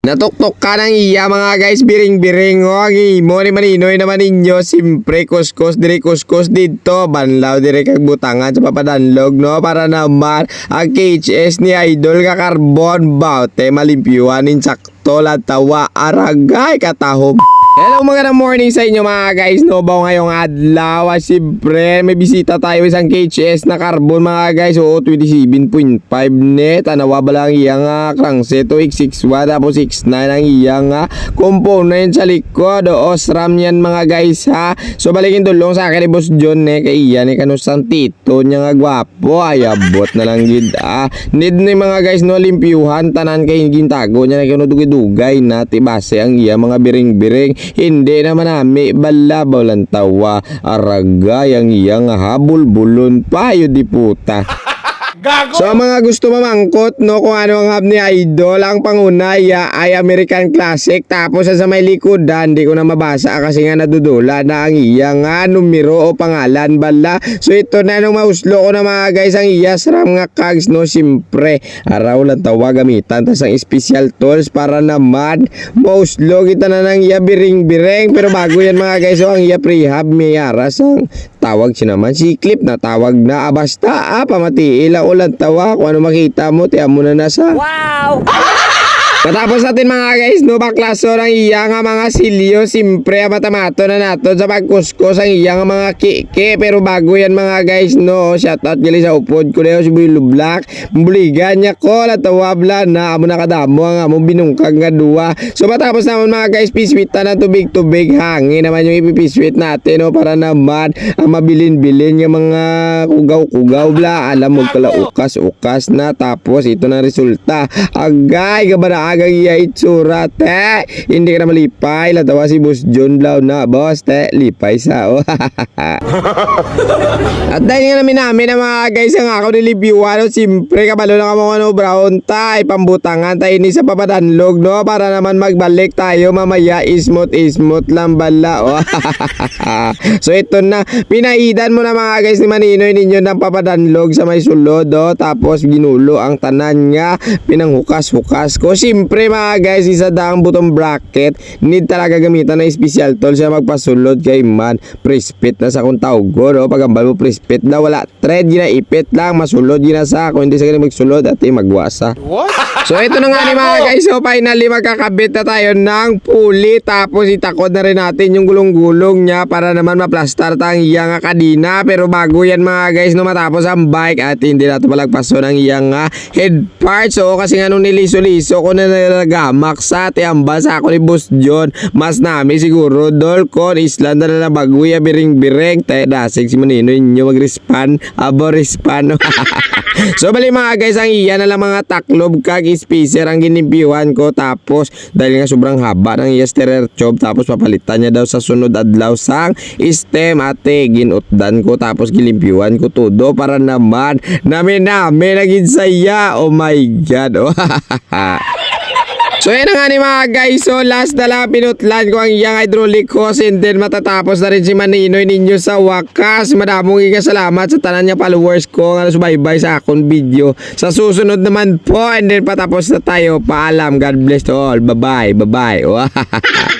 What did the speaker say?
Natuktok ka ng iya mga guys, biring-biring. O ang imo ni maninoy naman ninyo, simpre kuskus diri kuskus dito, banlaw diri kag butangan sa papadanlog no, para naman ang KHS ni Idol ka carbon baute malimpyuan insakto tawa aragay katahom. Hello mga morning sa inyo mga guys. No Baw ngayong adlaw ah, Siyempre may bisita tayo isang KHS na carbon mga guys. Oo 27.5 net. Tanawa ba lang iya nga crankset o 661 Tapos 69 ang iya nga component sa likod. O SRAM yan mga guys ha. So balikin tulong sa akin ni Boss John eh Kay iya ni kanusang tito niya nga gwapo. Ay abot na lang gid ah. Need ni mga guys no limpyuhan Tanan kay gintago niya na kinudugay na Tibase ang iya mga biring-biring hindi naman nami balabaw lang tawa. Aragay ang iyang habol bulon payo di puta So ang mga gusto mamangkot no kung ano ang hub ni Idol ang pangunay ah, ay American Classic tapos sa may likodan di ko na mabasa kasi nga nadudula na ang iya nga numero o pangalan bala. So ito na nung mauslo ko na mga guys ang iya ram nga kags no simpre araw lang tawa gamitan tas ang special tools para naman mauslo kita na ng iya biring-biring. Pero bago yan mga guys so ang iya prehab may aras ang tawag siya naman si Clip na tawag na ah, basta ah pamati ila ulan tawa kung ano makita mo tiyan mo na nasa Wow! Katapos natin mga guys, no, baklaso ng iya nga mga silyo, simpre matamato na nato sa pagkuskos ang iya nga mga kike. Pero bago yan mga guys, no, shoutout gali sa upod ko na si Bulo Black. Buligan niya ko, latawabla na amo nakadamo ang amo binungkag nga duwa. So matapos naman mga guys, piswita na tubig-tubig, hangin naman yung ipipiswit natin, no, para naman ang mabilin-bilin yung mga kugaw-kugaw bla. Alam mo kala ukas-ukas na tapos ito na resulta. Agay, gabana agang iya itsura, te. Hindi ka na malipay. Latawa si Boss John Blau na, boss, te. Lipay sa, oh. At dahil nga namin namin na mga guys ang ako nilibiyuan, no, simpre kabalo lang ako ano, brown tay, pambutangan tayo ni sa papadanlog, no, para naman magbalik tayo mamaya, ismot, ismot lang bala, oh. so ito na, pinaidan mo na mga guys ni Maninoy ninyo ng papadanlog sa may sulod, oh, tapos ginulo ang tanan nga, pinanghukas-hukas ko, simpre mga guys, isa daang butong bracket, need talaga gamitan ng special tool siya magpasulod kay man, prespit na sa kung tawag ko, no, pagambal mo prespit na wala thread, gina ipit lang, masulod gina sa, kung hindi sa ganun magsulod, at magwasa. So ito na nga ni mga guys, so finally magkakabit na tayo ng pulley tapos itakod na rin natin yung gulong-gulong niya para naman maplastar tang iyang kadina pero bago yan mga guys no matapos ang bike at hindi na ito palagpaso ng iyang head parts so kasi nga nung niliso-liso ko na nalagamak sa tiambas ako ni Boss John mas nami siguro dol kon island na na baguya biring-biring tayo dasig si Manino inyo mag-respan abo respan so bali mga guys ang iya na lang mga taklob kag spacer ang ginimpiwan ko tapos dahil nga sobrang haba ng iya sterer tube tapos papalitan niya daw sa sunod adlaw sang stem ate ginutdan ko tapos gilimpiwan ko todo para naman namin namin naging saya oh my god. oh So na nga ni mga guys. So last na lang pinutlan ko ang iyang hydraulic hose And then matatapos na rin si Maninoy ninyo sa wakas. Madamong iga salamat sa tanan niya followers ko. Nga subaybay sa akong video. Sa susunod naman po And then patapos na tayo. Paalam. God bless to all. Bye bye Bye bye